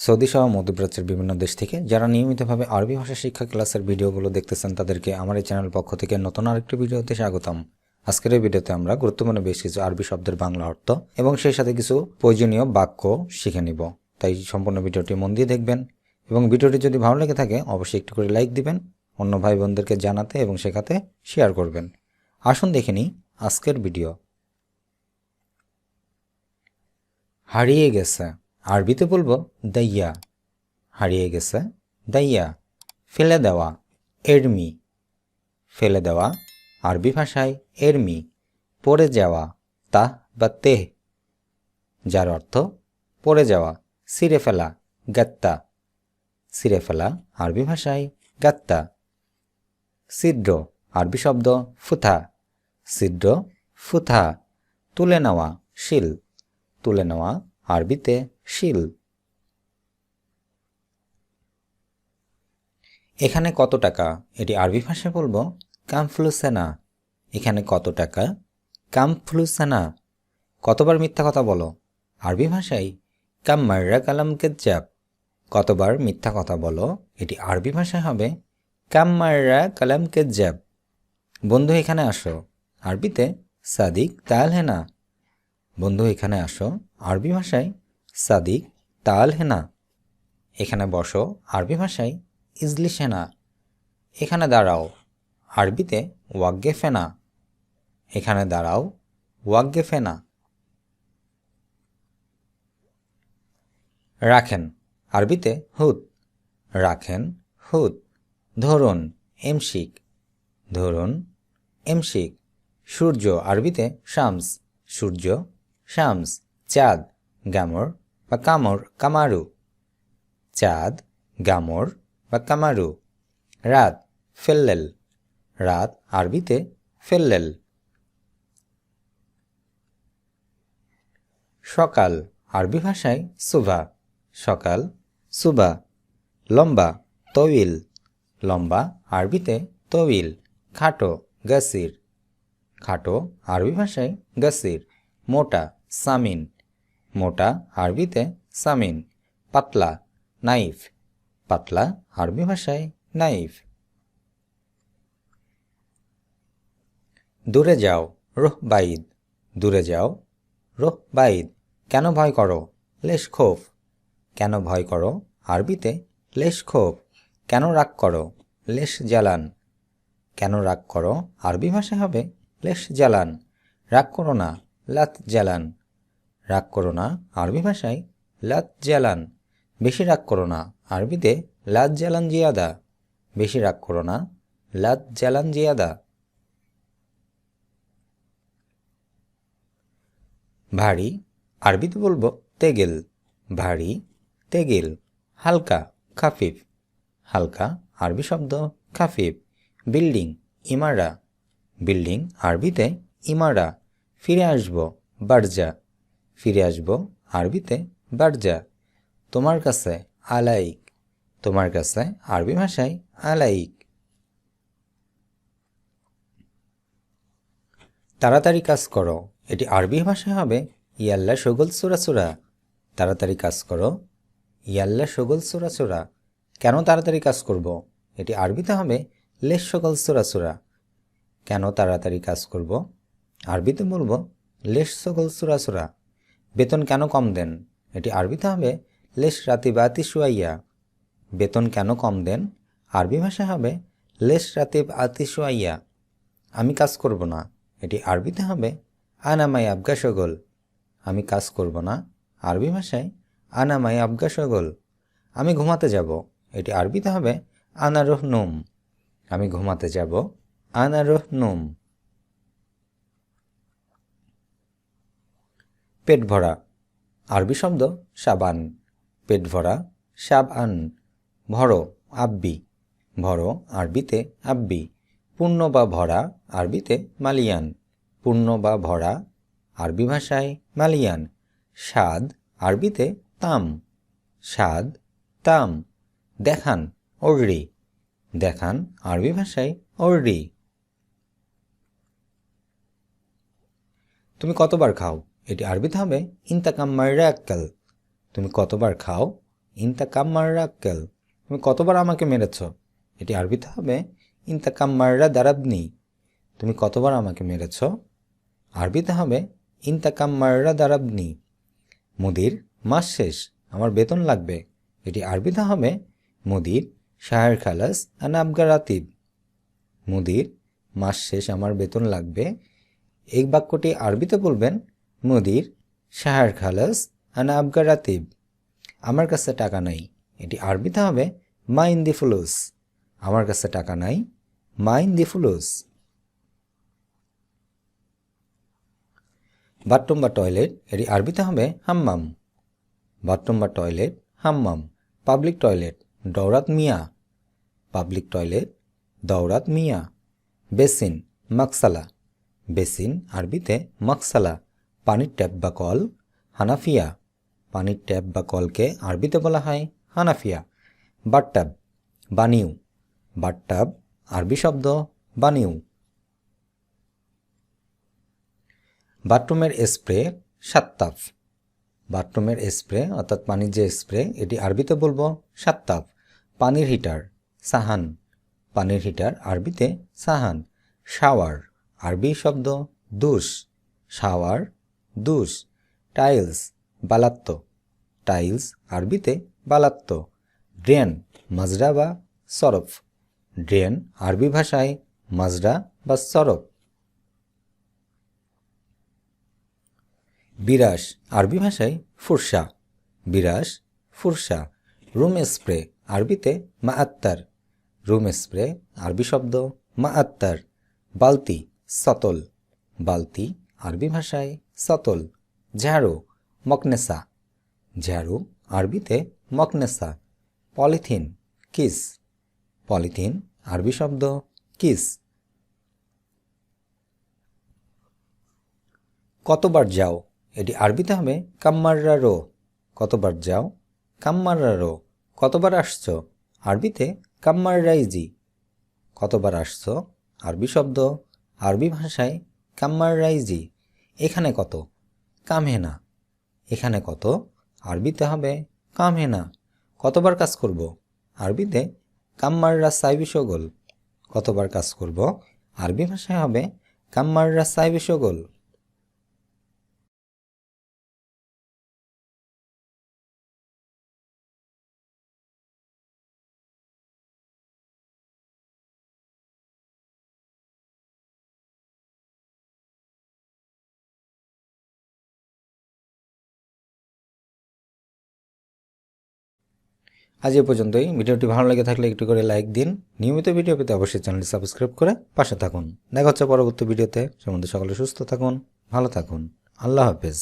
Saudi সহ মধ্যপ্রাচ্যের বিভিন্ন দেশ থেকে যারা নিয়মিতভাবে আরবি ভাষা শিক্ষা ক্লাসের ভিডিওগুলো দেখতেছেন, তাদেরকে আমার এই চ্যানেল পক্ষ থেকে নতুন আরেকটি ভিডিওতে স্বাগতম। আজকের এই ভিডিওতে আমরা গুরুত্বপূর্ণ বেশ কিছু আরবি শব্দের বাংলা অর্থ এবং সেই সাথে কিছু প্রয়োজনীয় বাক্য শিখে নিব। তাই সম্পূর্ণ ভিডিওটি মন দিয়ে দেখবেন এবং ভিডিওটি যদি ভালো লেগে থাকে, অবশ্যই একটু করে লাইক দিবেন, অন্য ভাই বোনদেরকে জানাতে এবং শেখাতে শেয়ার করবেন। আসুন দেখে নিই আজকের ভিডিও। হারিয়ে গেছে। আরবিতে বলব, দাইয়া হারিয়ে গেছে। দাইয়া ফেলে দেওয়া। এরমি ফেলে দেওয়া। আরবি ভাষায়, এরমি পড়ে যাওয়া। তা বা তেহ যার অর্থ পড়ে যাওয়া। সিরে ফেলা গাত্তা সিরে ফেলা আরবি ভাষায়, গাত্তা ছিদ্র আরবি শব্দ, ফুথা ছিদ্র ফুথা তুলে নেওয়া শিল তুলে নেওয়া আরবিতে শিল। এখানে কত টাকা? এটি আরবি ভাষায় বলব, কামফ্লুসেনা। এখানে কত টাকা? কামফ্লুসেনা। কতবার মিথ্যা কথা বলো? আরবি ভাষায় কাম মার্রা কালাম কেজ্জাব। কতবার মিথ্যা কথা বলো? এটি আরবি ভাষায় হবে কাম মার্রা কালাম কেজ্জাব। বন্ধু, এখানে আসো। আরবিতে সাদিক তাল হেনা বন্ধু, এখানে আসো। আরবি ভাষায় সাদিক, তাল হেনা এখানে বসো, আরবি ভাষায় ইজলি সেনা এখানে দাঁড়াও, আরবিতে ওয়াগ্গে ফেনা এখানে দাঁড়াও, ওয়াগ্গে ফেনা রাখেন, আরবিতে হুদ রাখেন হুদ ধরুন, এমশিক। ধরুন, এমশিক। সূর্য, আরবিতে শামস। সূর্য, শামস। চাঁদ গামর বা কামর, কামারু। চাঁদ, গামর বা কামারু। রাত, ফেল্লেল। রাত, আরবিতে ফেল্লেল। সকাল, আরবি ভাষায় সুভা। সকাল, সুবা। লম্বা তবিল লম্বা, আরবিতে তবিল খাটো, গাসির। খাটো, আরবি ভাষায় গাসির। মোটা, সামিন। মোটা আরবিতে সামিন, পাতলা নাইফ, পাতলা আরবি ভাষায় নাইফ। দূরে যাও, রোহ বাইদ। দূরে যাও, রোহ বাইদ। কেন ভয় করো? লেশ খোফ। কেন ভয় করো? আরবিতে লেশ খোফ। কেন রাগ করো? লেশ জ্বালান। কেন রাগ করো? আরবি ভাষায় হবে লেশ জ্বালান। রাগ করো না, লাত জ্বালান। রাগ করো না। আরবি ভাষায় লাত জ্বালান বেশি রাগ করো না। আরবিতে লাত জ্বালান জিয়াদা। বেশি রাগ করো না। লাত জ্বালান জিয়াদা। ভারী, আরবিতে বলব তেগেল। ভারী, তেগেল। হালকা, খাফিফ। হালকা, আরবি শব্দ খাফিফ। বিল্ডিং, ইমারা। বিল্ডিং, আরবিতে, ইমারা। ফিরে আসব, বারজা। ফিরে আসব আরবিতে। বারজা তোমার কাছে আলাইক, তোমার কাছে আরবি ভাষায় আলাইক। তাড়াতাড়ি কাজ করো, এটি আরবি ভাষায় হবে। ইয়াল্লা সগল সুরা সুরা, তাড়াতাড়ি কাজ করো। ইয়াল্লা সগল সুরা সুরা, কেন তাড়াতাড়ি কাজ করব? এটি আরবিতে হবে, লেশ সগল সুরা সুরা, কেন তাড়াতাড়ি কাজ করব? আরবিতে বলব, লেশ সগল সুরা সুরা। বেতন কেন কম দেন? এটি আরবিতে হবে লেস রাতি বাতি শুয়াইয়া। বেতন কেন কম দেন? আরবি ভাষায় হবে লেস রাতিব আতি শুয়াইয়া। আমি কাজ করব না। এটি আরবিতে হবে আনামাই আবগা সগল। আমি কাজ করব না। আরবি ভাষায় আনামাই আবগা সগল। আমি ঘুমাতে যাব। এটি আরবিতে হবে আনারোহ নুম। আমি ঘুমাতে যাব আনারোহ নুম। পেট ভরা আরবি শব্দ সাবান। পেট ভরা সাবান। ভরো, আব্বি। ভরো, আরবিতে আব্বি। পূর্ণ বা ভরা, আরবিতে মালিয়ান। পূর্ণ বা ভরা, আরবি ভাষায় মালিয়ান। স্বাদ, আরবিতে তাম। স্বাদ, তাম। দেখান ওররি দেখান, আরবি ভাষায় ওররি তুমি কতবার খাও? এটি আরবিতে হবে ইন্তাকাম মাইরাক্কাল তুমি কতবার খাও? ইনতা কাম্মাররা আক্কেল তুমি কতবার আমাকে মেরেছ? এটি আরবিতে হবে ইনতা কাম্মাররা দারাবনি। তুমি কতবার আমাকে মেরেছ? আরবিতে হবে ইনতা কাম্মাররা দারাবনি। মুদির মাস শেষ, আমার বেতন লাগবে। এটি আরবিতে হবে মুদির শাহের খালাস আন আবগা রাতিব। মুদির মাস শেষ, আমার বেতন লাগবে। এই বাক্যটি আরবিতে বলবেন মুদির, শাহের খালাস, আন আবগা রাতিব। আমার কাছে টাকা নাই। এটি আরবিতে হবে মাইন দি ফুলুস। আমার কাছে টাকা নাই মাইন দি ফুলুস। বাথরুম বা টয়লেট, এটি আরবিতে হবে, হাম্মাম। বাথরুম বা টয়লেট, হাম্মাম। পাবলিক টয়লেট, দৌরাত মিয়া। পাবলিক টয়লেট, দৌরাত মিয়া। বেসিন, মাকসালা। বেসিন আরবিতে মাকসালা। পানির ট্যাপ বা কল, হানাফিয়া। পানির ট্যাপ বা কলকে আরবিতে বলা হয় হানাফিয়া। বাট্টাব বানিউ। বাট্টাব আরবি শব্দ বানিউ। বাথরুমের স্প্রে, সাত্তাফ। বাথরুমের স্প্রে, অর্থাৎ পানির যে স্প্রে, এটি আরবিতে বলব সাত্তাফ। পানির হিটার, সাহান। পানির হিটার, আরবিতে সাহান। শাওয়ার, আরবি শব্দ দুষ। শাওয়ার দুষ টাইলস, বালাত্ত। টাইলস, আরবিতে বালাত্ত। ড্রেন, মাজরা বা সরফ। ড্রেন, আরবি ভাষায় মাজরা বা সরফ। বিরাস আরবি ভাষায় ফুরসা। বিরাস ফুরসা। রুম স্প্রে, আরবিতে মা আত্মার রুম স্প্রে, আরবি শব্দ মা আত্মার বালতি, সতল। বালতি আরবি ভাষায় সতল, ঝাড়ু, মকনেসা। ঝাড়ু, আরবিতে মকনেসা। Polythene, kiss. পলিথিন, আরবি শব্দ কিস। কতবার যাও? এটি আরবিতে হবে কাম্মাররা রো কতবার যাও? কাম্মাররা রো কতবার আসছো? আরবিতে কাম্মাররাইজি। কতবার আসছো? আরবি শব্দ আরবি ভাষায় কাম্মাররাইজি এখানে কত? কামহেনা এখানে কত? আরবিতে হবে কামহেনা কতবার কাজ করব? আরবিতে কাম্মাররা সাইবি সগোল। কতবার কাজ করব? আরবি ভাষায় হবে কাম্মাররা সাইবি আজ এ পর্যন্তই। ভিডিওটি ভালো লেগে থাকলে একটু করে লাইক দিন। নিয়মিত ভিডিও পেতে অবশ্যই চ্যানেলটি সাবস্ক্রাইব করে পাশে থাকুন। দেখা হচ্ছে পরবর্তী ভিডিওতে। সম্বন্ধে সকলে সুস্থ থাকুন, ভালো থাকুন। আল্লাহ হাফেজ।